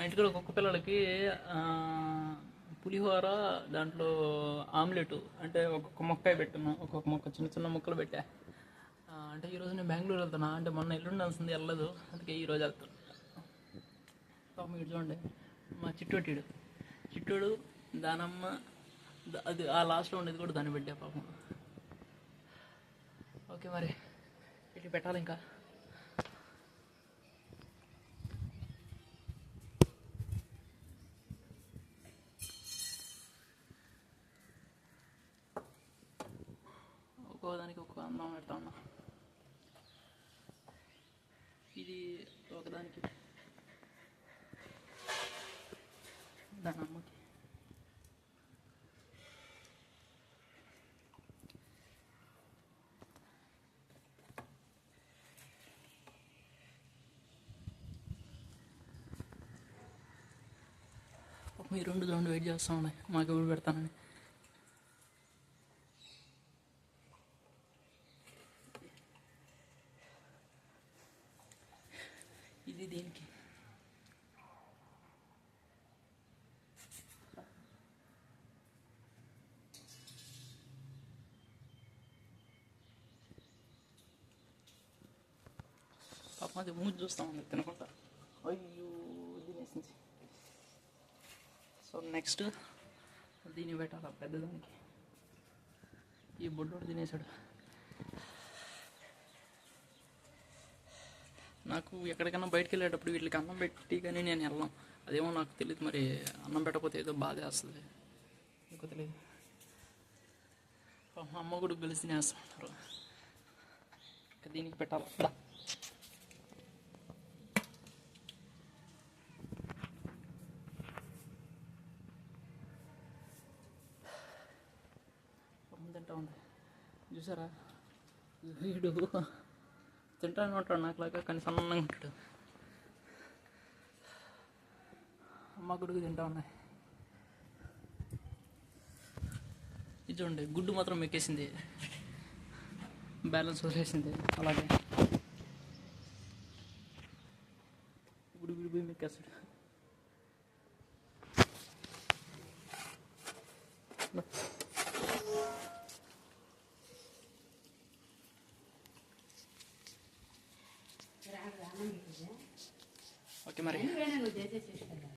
మా ఇంటికి ఒక్కొక్క పిల్లలకి పులిహోర దాంట్లో ఆమ్లెట్ అంటే ఒక్కొక్క మొక్క పెట్టున్నా ఒక్కొక్క మొక్క చిన్న చిన్న మొక్కలు పెట్టా. అంటే ఈరోజు నేను బెంగళూరు వెళ్తున్నా అంటే మొన్న ఎల్లుండి వస్తుంది వెళ్ళదు అందుకే ఈరోజు వెళ్తాను పాపం ఇటు చూడండి మా చిట్టోటీడు. చిట్టోడు దానమ్మ అది ఆ లాస్ట్లో ఉండేది కూడా దాన్ని పెట్టా పాపం. ఓకే మరి ఇటు పెట్టాలి ఇంకా. ఒక్కోదానికి ఒక్కో అందం పెడతా ఉన్నా ఇది ఒకదానికి. దాని అమ్మకి. మీరు రెండు రెండు వెయిట్ చేస్తా ఉన్నాయి. మాకు ఎప్పుడు పెడతానని ఇది దీనికి పాపం అది మూజ్ చూస్తా ఉంది తినకుండా అయ్యో తినేసింది సో నెక్స్ట్ దీన్ని పెట్టాలి పెద్దదానికి ఈ బొడ్డోడు తినేసాడు నాకు ఎక్కడికైనా బయటికి వెళ్ళేటప్పుడు వీటికి అన్నం పెట్టి కానీ నేను వెళ్ళాం అదేమో నాకు తెలియదు మరి. అన్నం పెట్టకపోతే ఏదో బాధ వేస్తుంది. నాకు తెలియదు అమ్మ కూడా గెలిచి తినేస్తున్నారు ఇంకా దీనికి పెట్టాలి? తింటా ఉంది. చూసారా? వీడు తింటానే ఉంటాడు నాకు లాగా కానీ సన్నంగా ఉంటాడు. అమ్మ గుడికి తింటా ఉన్నాయి ఇది చూడండి గుడ్డు మాత్రం మెక్కేసింది. బ్యాలెన్స్ వదిలేసింది. అలాగే. గుడి గుడి పోయి మెక్కేస్తాడు. ఓకే మరి.